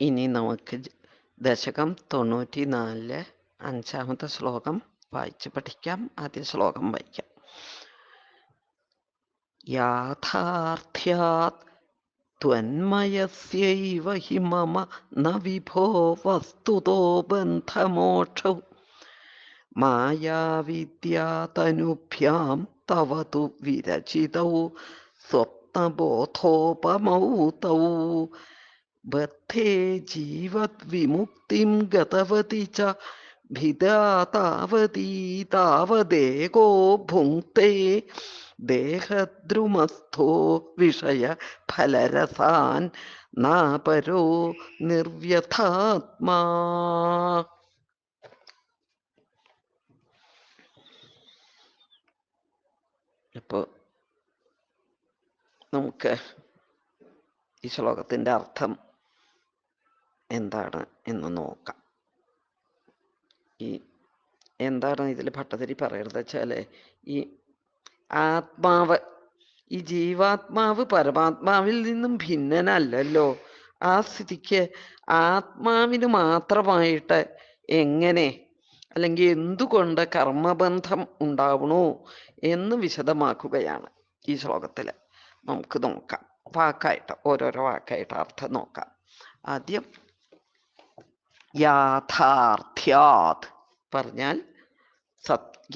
ഇനി നമുക്ക് ദശകം തൊണ്ണൂറ്റി നാലിലെ അഞ്ചാമത്തെ ശ്ലോകം വായിച്ച് പഠിക്കാം. ആദ്യ ശ്ലോകം വായിക്കാം. യാഥാർത്ഥ്യാത് ത്വന്മയസ്യൈവ ഹി മമ ന വിഭോ വസ്തുതോ ബന്ധമോക്ഷ. മായാവിദ്യാതനുഭ്യാം തവ തു വിരചിതൗ സ്വപ്നബോധോപമൗ തൗ ബദ്ധേ ജീവദ്വിമുക്തിം ഗതവതി ച ഭിദാ താവതീ താവദേകോ ഭുങ്ക്തേ ദേഹദ്രുമസ്ഥോ വിഷയ ഫലരസാൻ നാപരോ നിർവ്യഥാത്മാ അപ്പോൾ നമുക്ക് ഈ ശ്ലോകത്തിന്റെ അർത്ഥം എന്താണ് എന്ന് നോക്കാം. ഈ എന്താണ് ഇതിൽ ഭട്ടതിരി പറയുന്നത് വെച്ചാൽ ഈ ആത്മാവ് ഈ ജീവാത്മാവ് പരമാത്മാവിൽ നിന്നും ഭിന്നനല്ലല്ലോ. ആ സ്ഥിതിക്ക് ആത്മാവിന് മാത്രമായിട്ട് എങ്ങനെ അല്ലെങ്കിൽ എന്തുകൊണ്ട് കർമ്മബന്ധം ഉണ്ടാവണോ എന്ന് വിശദമാക്കുകയാണ് ഈ ശ്ലോകത്തിൽ നമുക്ക് നോക്കാം. വാക്കായിട്ട് ഓരോരോ വാക്കായിട്ട് അർത്ഥം നോക്കാം. ആദ്യം യാഥാർത്ഥ്യാത്. പറഞ്ഞാൽ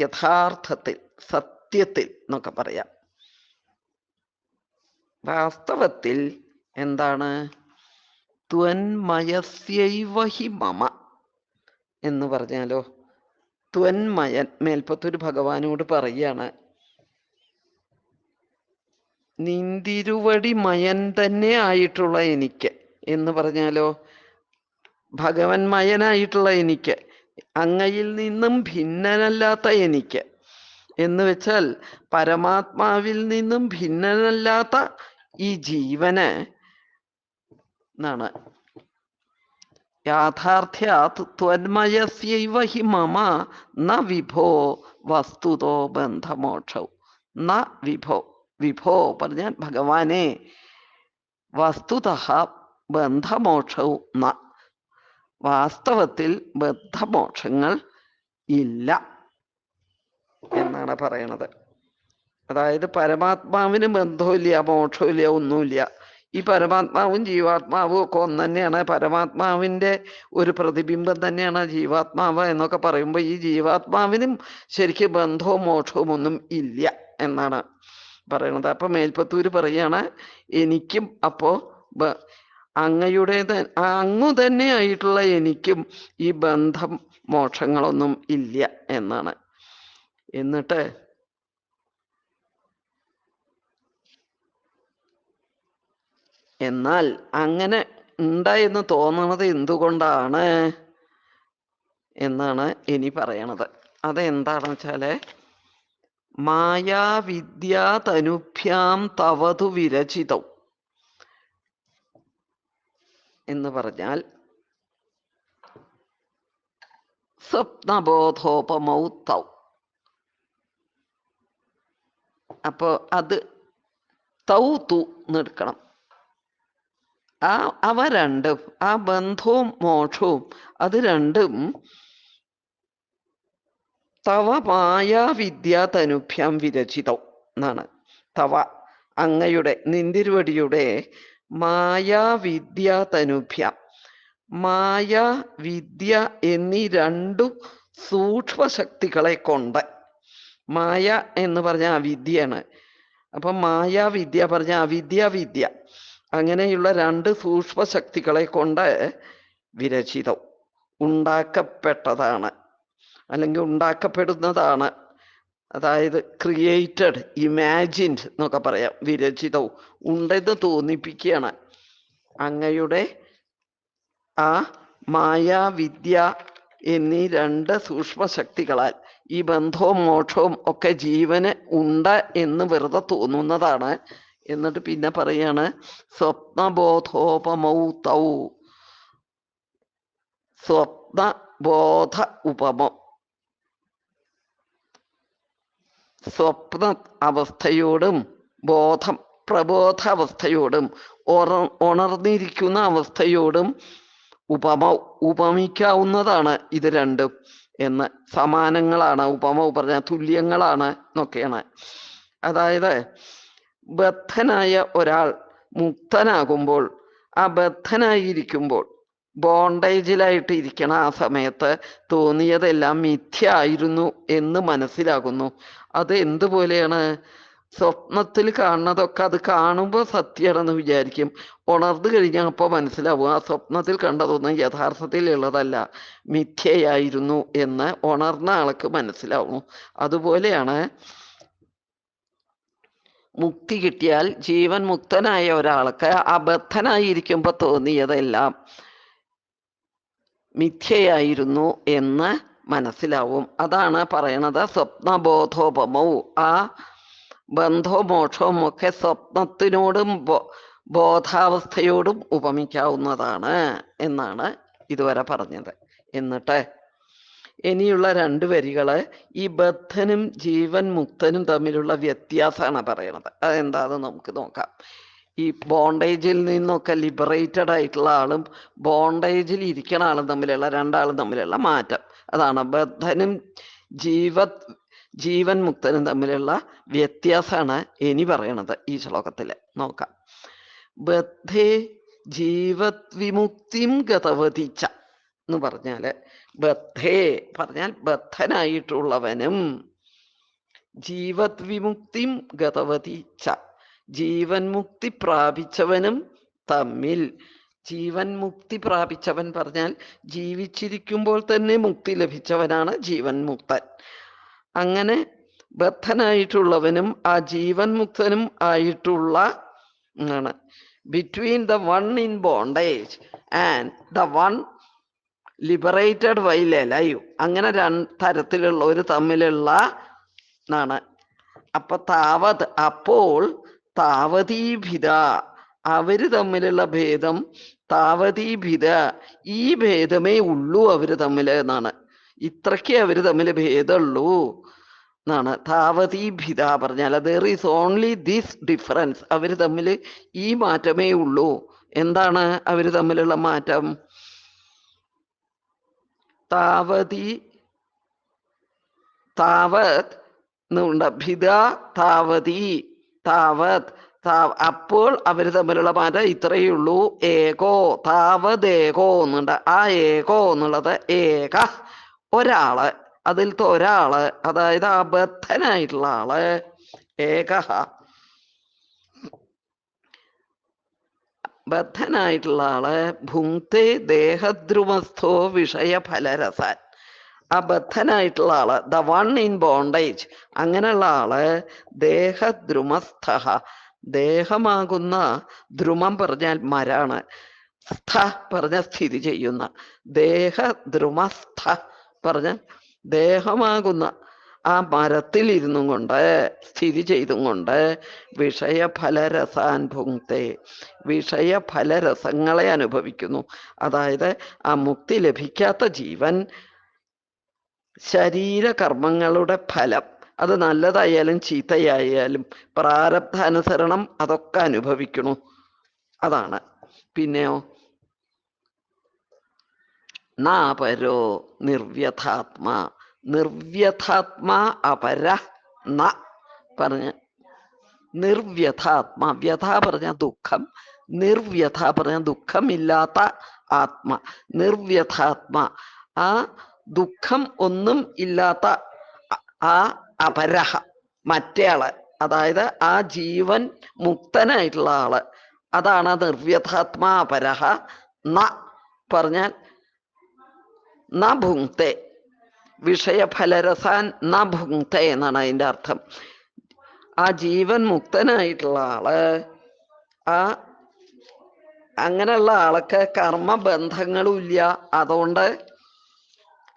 യഥാർത്ഥത്തിൽ സത്യത്തിൽ എന്നൊക്കെ പറയാം. വാസ്തവത്തിൽ എന്താണ്? ത്വന്മയസ്യൈവഹി മമ എന്ന് പറഞ്ഞാലോ? ത്വന്മയൻ മേൽപ്പത്തൊരു ഭഗവാനോട് പറയാണ്. നിന്തിരുവടി മയൻ തന്നെ ആയിട്ടുള്ള എനിക്ക് എന്ന് പറഞ്ഞാലോ? ഭഗവൻ മയനായിട്ടുള്ള എനിക്ക് അങ്ങയിൽ നിന്നും ഭിന്നനല്ലാത്ത എനിക്ക് എന്ന് വെച്ചാൽ പരമാത്മാവിൽ നിന്നും ഭിന്നനല്ലാത്ത ഈ ജീവന് എന്നാണ്. യാഥാർത്ഥ്യാത് ത്വന്മയസ്യൈവ ഹി മമ ന വിഭോ വസ്തുതോ ബന്ധമോക്ഷൗ. ന വിഭോ വിഭോ പറഞ്ഞാൽ ഭഗവാനെ വസ്തുത ബന്ധമോക്ഷവും ന. വാസ്തവത്തിൽ ബദ്ധമോക്ഷങ്ങൾ ഇല്ല എന്നാണ് പറയണത്. അതായത് പരമാത്മാവിന് ബന്ധവുമില്ല മോക്ഷമില്ല ഒന്നുമില്ല. ഈ പരമാത്മാവും ജീവാത്മാവും ഒക്കെ ഒന്ന് തന്നെയാണ്. പരമാത്മാവിന്റെ ഒരു പ്രതിബിംബം തന്നെയാണ് ജീവാത്മാവ് എന്നൊക്കെ പറയുമ്പോൾ ഈ ജീവാത്മാവിനും ശരിക്കും ബന്ധവും മോക്ഷവും ഒന്നും ഇല്ല എന്നാണ് പറയണത്. അപ്പൊ മേൽപ്പത്തൂര് പറയാണ് എനിക്കും അപ്പോ ബ- അങ്ങയുടെ അങ്ങു തന്നെ ആയിട്ടുള്ള എനിക്കും ഈ ബന്ധം മോക്ഷങ്ങളൊന്നും ഇല്ല എന്നാണ്. എന്നിട്ട് എന്നാൽ അങ്ങനെ ഉണ്ടായെന്ന് തോന്നണത് എന്തുകൊണ്ടാണ് എന്നാണ് ഇനി പറയണത്. അതെന്താണെന്ന് വെച്ചാൽ മായാവിദ്യാതനുഭ്യാം തവതു വിരചിതൗ. എന്ന് പറഞ്ഞാൽ സ്വപ്നബോധോപമൗത്തൗ. അപ്പോ അത് തൗതു എന്നെടുക്കണം ആ അവ രണ്ടും ആ ബന്ധവും മോക്ഷവും അത് രണ്ടും തവ മായാവിദ്യ തനുഭ്യം വിരചിതം എന്നാണ്. തവ അങ്ങയുടെ നിന്തിരുവടിയുടെ മായാവിദ്യ തനുഭ്യ. മായ വിദ്യ എന്നീ രണ്ടു സൂക്ഷ്മശക്തികളെ കൊണ്ട്. മായ എന്ന് പറഞ്ഞ അവിദ്യയാണ് അപ്പൊ മായാവിദ്യ പറഞ്ഞ അവിദ്യ വിദ്യ അങ്ങനെയുള്ള രണ്ട് സൂക്ഷ്മശക്തികളെ കൊണ്ട് വിരചിതം. ഉണ്ടാക്കപ്പെട്ടതാണ്. അല്ലെങ്കിൽ ഉണ്ടാക്കപ്പെടുന്നതാണ്. അതായത് ക്രിയേറ്റഡ് ഇമാജിൻഡ് എന്നൊക്കെ പറയാം. വിരചിതവും ഉണ്ടെന്ന് തോന്നിപ്പിക്കുകയാണ്. അങ്ങയുടെ ആ മായാവിദ്യ എന്നീ രണ്ട് സൂക്ഷ്മശക്തികളാൽ ഈ ബന്ധവും മോക്ഷവും ഒക്കെ ജീവന് ഉണ്ട് എന്ന് വെറുതെ തോന്നുന്നതാണ്. എന്നിട്ട് പിന്നെ പറയാണ് സ്വപ്നബോധോപമൗ തൗ. സ്വപ്നബോധ ഉപമം. സ്വപ്ന അവസ്ഥയോടും ബോധം പ്രബോധ അവസ്ഥയോടും ഉറ ഉണർന്നിരിക്കുന്ന അവസ്ഥയോടും ഉപമ ഉപമിക്കാവുന്നതാണ് ഇത് രണ്ടും എന്ന് സമാനങ്ങളാണ്. ഉപമ പറഞ്ഞ തുല്യങ്ങളാണ് എന്നൊക്കെയാണ്. അതായത് ബദ്ധനായ ഒരാൾ മുക്തനാകുമ്പോൾ ആ ബദ്ധനായിരിക്കുമ്പോൾ ബോണ്ടേജിലായിട്ട് ഇരിക്കണ ആ സമയത്ത് തോന്നിയതെല്ലാം മിഥ്യായിരുന്നു എന്ന് മനസ്സിലാകുന്നു. അത് എന്തുപോലെയാണ്? സ്വപ്നത്തിൽ കാണുന്നതൊക്കെ അത് കാണുമ്പോൾ സത്യമാണെന്ന് വിചാരിക്കും. ഉണർന്നു കഴിഞ്ഞാൽ അപ്പോൾ മനസ്സിലാവും ആ സ്വപ്നത്തിൽ കണ്ടതൊന്നും യഥാർത്ഥത്തിലുള്ളതല്ല മിഥ്യയായിരുന്നു എന്ന് ഉണർന്ന ആൾക്ക് മനസ്സിലാവുന്നു. അതുപോലെയാണ് മുക്തി കിട്ടിയാൽ ജീവൻ മുക്തനായ ഒരാൾക്ക് അബദ്ധനായിരിക്കുമ്പോൾ തോന്നിയതെല്ലാം മിഥ്യയായിരുന്നു എന്ന് മനസ്സിലാവും. അതാണ് പറയണത് സ്വപ്നബോധോപമവും ആ ബന്ധോ മോക്ഷവും ഒക്കെ സ്വപ്നത്തിനോടും ബോധാവസ്ഥയോടും ഉപമിക്കാവുന്നതാണ് എന്നാണ് ഇതുവരെ പറഞ്ഞത്. എന്നിട്ട് ഇനിയുള്ള രണ്ട് വരികൾ ഈ ബദ്ധനും ജീവൻ മുക്തനും തമ്മിലുള്ള വ്യത്യാസമാണ് പറയണത്. അതെന്താന്ന് നമുക്ക് നോക്കാം. ഈ ബോണ്ടേജിൽ നിന്നൊക്കെ ലിബറേറ്റഡ് ആയിട്ടുള്ള ആളും ബോണ്ടേജിൽ ഇരിക്കണ ആളും തമ്മിലുള്ള രണ്ടാളും തമ്മിലുള്ള മാറ്റം. അതാണ് ബദ്ധനും ജീവ ജീവൻ മുക്തനും തമ്മിലുള്ള വ്യത്യാസമാണ് ഇനി പറയണത് ഈ ശ്ലോകത്തിൽ നോക്കാം. ബദ്ധേ ജീവത് വിമുക്തിം ഗതവതിച്ച എന്ന് പറഞ്ഞാൽ ബദ്ധേ പറഞ്ഞാൽ ബദ്ധനായിട്ടുള്ളവനും ജീവത് വിമുക്തിം ഗതവതിച്ച. ജീവൻ മുക്തി പ്രാപിച്ചവനും തമ്മിൽ. ജീവൻ മുക്തി പ്രാപിച്ചവൻ പറഞ്ഞാൽ ജീവിച്ചിരിക്കുമ്പോൾ തന്നെ മുക്തി ലഭിച്ചവനാണ് ജീവൻ മുക്തൻ. അങ്ങനെ ബദ്ധനായിട്ടുള്ളവനും ആ ജീവൻ മുക്തനും ആയിട്ടുള്ള ആണ്. Between the one in bondage and the one liberated while live അങ്ങനെ രണ്ട് തരത്തിലുള്ള ഒരു തമ്മിലുള്ള ആണ്. അപ്പൊ താവത് അപ്പോൾ താവതീഭിത. അവർ തമ്മിലുള്ള ഭേദം താവതീഭിത. ഈ ഭേദമേ ഉള്ളൂ അവർ തമ്മിൽ എന്നാണ്. ഇത്രയ്ക്കേ അവർ തമ്മിൽ ഭേദമുള്ളൂ എന്നാണ്. താവതീഭിത പറഞ്ഞാൽ there is only this difference അവർ തമ്മിൽ ഈ മാറ്റമേ ഉള്ളൂ. എന്താണ് അവർ തമ്മിലുള്ള മാറ്റം? താവതി താവത് എന്നുണ്ട്. ഭിത താവതി. താവത് താ- അപ്പോൾ അവർ തമ്മിലുള്ള മാറ്റം ഇത്രയേ ഉള്ളൂ. ഏകോ താവതേകോ എന്നുണ്ട് ആ ഏകോ എന്നുള്ളത് ഏക ഒരാൾ. അതിലത്തെ ഒരാൾ. അതായത് അബദ്ധനായിട്ടുള്ള ബദ്ധനായിട്ടുള്ള ആൾ. ഏക ബദ്ധനായിട്ടുള്ള ആൾ. ഭുങ്ക്തേ ദേഹദ്രുമസ്ഥോ വിഷയഫലരസാൻ ആ ബദ്ധനായിട്ടുള്ള ആൾ. ദ വൺ ഇൻ ബോണ്ടേജ് അങ്ങനെയുള്ള ആൾ ദേഹദ്രുമസ്ഥ ദേഹമാകുന്ന ദ്രുമം പറഞ്ഞാൽ മരാണ്. സ്ഥ പറഞ്ഞ സ്ഥിതി ചെയ്യുന്ന. ദേഹദ്രുമസ്ഥ പറഞ്ഞ ദേഹമാകുന്ന ആ മരത്തിൽ ഇരുന്നും കൊണ്ട് സ്ഥിതി ചെയ്തും കൊണ്ട് വിഷയഫലരസാൻ ഭുങ്ക്തേ. വിഷയഫലരസങ്ങളെ അനുഭവിക്കുന്നു. അതായത് ആ മുക്തി ലഭിക്കാത്ത ജീവൻ ശരീരകർമ്മങ്ങളുടെ ഫലം. അത് നല്ലതായാലും ചീത്തയായാലും പ്രാരബ്ധാനുസരണം അതൊക്കെ അനുഭവിക്കണു. അതാണ്. പിന്നെയോ? നാപരോ നിർവ്യഥാത്മാ. നിർവ്യഥാത്മാ അപര ന പറഞ്ഞ നിർവ്യഥാത്മ. വ്യഥ പറഞ്ഞ ദുഃഖം. നിർവ്യഥ പറഞ്ഞ ദുഃഖമില്ലാത്ത ആത്മ. നിർവ്യഥാത്മ. ആ ദുഃഖം ഒന്നും ഇല്ലാത്ത ആ അപരഹ മറ്റേയാൾ. അതായത് ആ ജീവൻ മുക്തനായിട്ടുള്ള ആൾ. അതാണ് നിർവ്യഥാത്മാ അപരഹ. ന പറഞ്ഞാൽ ന ഭുങ്ക്തെ. വിഷയഫലരസാൻ ന ഭുങ്ക്തെ എന്നാണ് അതിന്റെ അർത്ഥം. ആ ജീവൻ മുക്തനായിട്ടുള്ള ആൾ ആ അങ്ങനെയുള്ള ആൾക്ക് കർമ്മബന്ധങ്ങളും ഇല്ല അതുകൊണ്ട്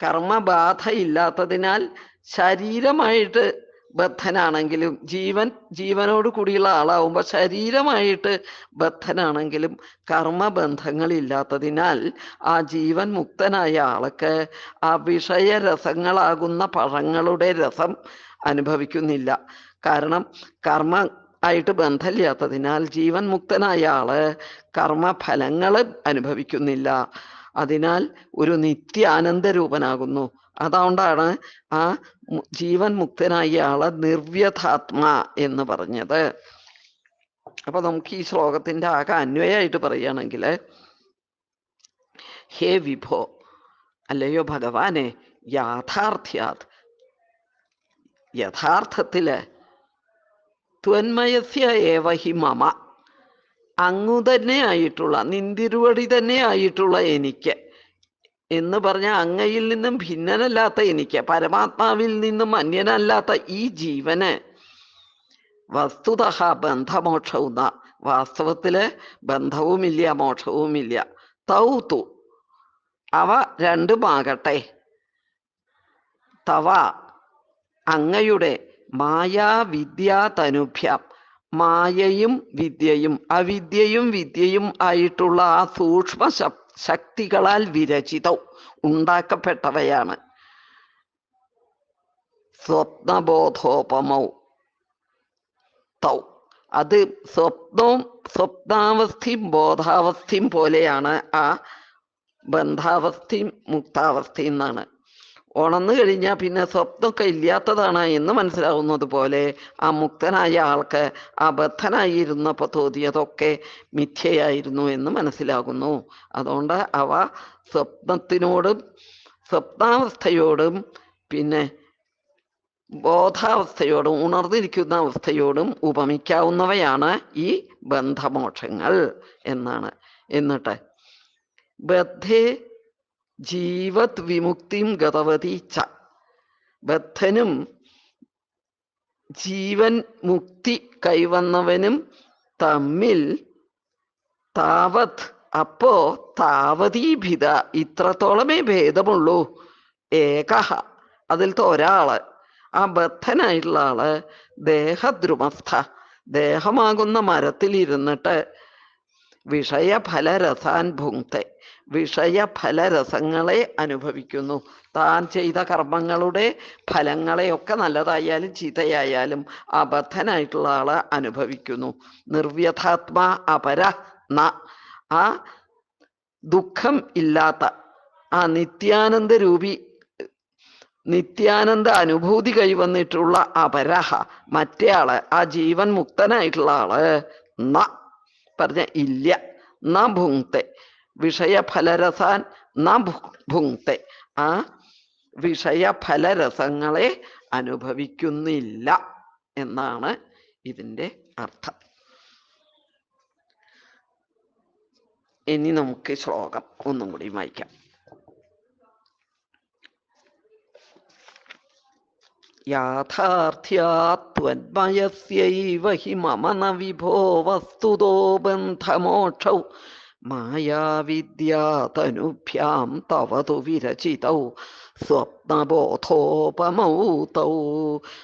കർമ്മബാധ ഇല്ലാത്തതിനാൽ ശരീരമായിട്ട് ബദ്ധനാണെങ്കിലും ജീവൻ ജീവനോട് കൂടിയുള്ള ആളാവുമ്പോൾ ശരീരമായിട്ട് ബദ്ധനാണെങ്കിലും കർമ്മബന്ധങ്ങളില്ലാത്തതിനാൽ ആ ജീവൻ മുക്തനായ ആൾക്ക് ആ വിഷയരസങ്ങളാകുന്ന പഴങ്ങളുടെ രസം അനുഭവിക്കുന്നില്ല. കാരണം കർമ്മ ആയിട്ട് ബന്ധമില്ലാത്തതിനാൽ ജീവൻ മുക്തനായ ആൾ കർമ്മഫലങ്ങൾ അനുഭവിക്കുന്നില്ല. അതിനാൽ ഒരു നിത്യ ആനന്ദരൂപനാകുന്നു അതുകൊണ്ടാണ് ആ ജീവൻ മുക്തനായ ആളെ നിർവ്യഥാത്മ എന്ന് പറഞ്ഞത്. അപ്പൊ നമുക്ക് ഈ ശ്ലോകത്തിന്റെ ആകെ അന്വയമായിട്ട് പറയുകയാണെങ്കിൽ ഹേ വിഭോ അല്ലയോ ഭഗവാനെ യാഥാർത്ഥ്യാത് യഥാർത്ഥത്തിൽ ത്വന്മയസ്യ ഏവ ഹി മമ അങ്ങു തന്നെ ആയിട്ടുള്ള നിന്തിരുവടി തന്നെ ആയിട്ടുള്ള എനിക്ക്. എന്ന് പറഞ്ഞ അങ്ങയിൽ നിന്നും ഭിന്നനല്ലാത്ത എനിക്ക് പരമാത്മാവിൽ നിന്നും അന്യനല്ലാത്ത ഈ ജീവന് വസ്തുത ബന്ധമോക്ഷവും. വാസ്തവത്തിൽ ബന്ധവുമില്ല മോക്ഷവുമില്ല. തൗതു അവ രണ്ടുമാകട്ടെ. തവ അങ്ങയുടെ മായാവിദ്യാ തനുഭ്യം മായയും വിദ്യയും അവിദ്യയും വിദ്യയും ആയിട്ടുള്ള ആ സൂക്ഷ്മ ശക്- ശക്തികളാൽ വിരചിതവും ഉണ്ടാക്കപ്പെട്ടവയാണ്. സ്വപ്നബോധോപമൗ തൗ. അത് സ്വപ്നവും സ്വപ്നാവസ്ഥയും ബോധാവസ്ഥയും പോലെയാണ് ആ ബന്ധാവസ്ഥയും മുക്താവസ്ഥയും എന്നാണ്. ഉണർന്നു കഴിഞ്ഞാൽ പിന്നെ സ്വപ്നമൊക്കെ ഇല്ലാത്തതാണ് എന്ന് മനസ്സിലാവുന്നത് പോലെ ആ മുക്തനായ ആൾക്ക് അബദ്ധനായിരുന്നപ്പോൾ ബദ്ധനായിരുന്നപ്പോൾ തോന്നിയതൊക്കെ മിഥ്യയായിരുന്നു എന്ന് മനസ്സിലാകുന്നു. അതുകൊണ്ട് അവ സ്വപ്നത്തിനോടും സ്വപ്നാവസ്ഥയോടും പിന്നെ ബോധാവസ്ഥയോടും ഉണർന്നിരിക്കുന്ന അവസ്ഥയോടും ഉപമിക്കാവുന്നവയാണ് ഈ ബന്ധമോക്ഷങ്ങൾ എന്നാണ്. എന്നിട്ട് ബദ്ധേ ജീവത് വിമുക്തിം ഗതവതി ച. ബദ്ധനും ജീവൻ മുക്തി കൈവന്നവനും തമ്മിൽ താവത്. അപ്പോ താവതീഭിത ഇത്രത്തോളമേ ഭേദമുള്ളൂ. ഏകഹ. അതിലത്തെ ഒരാൾ. ആ ബദ്ധനായിട്ടുള്ള ആൾ ദേഹദ്രുമസ്ഥ. ദേഹമാകുന്ന മരത്തിൽ ഇരുന്നിട്ട് വിഷയഫലരസാൻ ഭുങ്ക്തെ വിഷയഫലരസങ്ങളെ അനുഭവിക്കുന്നു. താൻ ചെയ്ത കർമ്മങ്ങളുടെ ഫലങ്ങളെയൊക്കെ നല്ലതായാലും ചീത്തയായാലും അബദ്ധനായിട്ടുള്ള ബദ്ധനായിട്ടുള്ള ആൾ അനുഭവിക്കുന്നു. നിർവ്യഥാത്മാ അപര ന ആ ദുഃഖം ഇല്ലാത്ത ആ നിത്യാനന്ദ രൂപി നിത്യാനന്ദ അനുഭൂതി കൈവന്നിട്ടുള്ള അപരഹ മറ്റേ ആൾ ആ ജീവൻ മുക്തനായിട്ടുള്ള ആൾ ന. പറഞ്ഞ ഇല്ല ന വിഷയഫലരസാൻ ന ആ വിഷയഫലരസങ്ങളെ അനുഭവിക്കുന്നില്ല എന്നാണ് ഇതിന്റെ അർത്ഥം. ഇനി നമുക്ക് ശ്ലോകം ഒന്നും കൂടി വായിക്കാം. യാഥാർത്ഥ്യാത്വന്മയസ്യൈവ ഹി മമന വിഭോ വസ്തുതോ ബന്ധമോക്ഷൗ മായാവിദ്യാതനുഭ്യാം തവ തു വിരചിതൗ സ്വപ്നബോധോപമൗ തൗ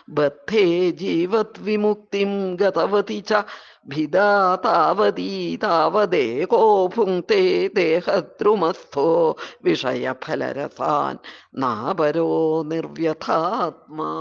ബദ്ധേ ജീവത് വിമുക്തിം ഗതവതി ച ഭിദാ താവതീ താവദേകോ ഭുങ്ക്തേ ദേഹദ്രുമസ്ഥോ വിഷയഫലരസാൻ നാപരോ നിർവ്യഥാത്മാ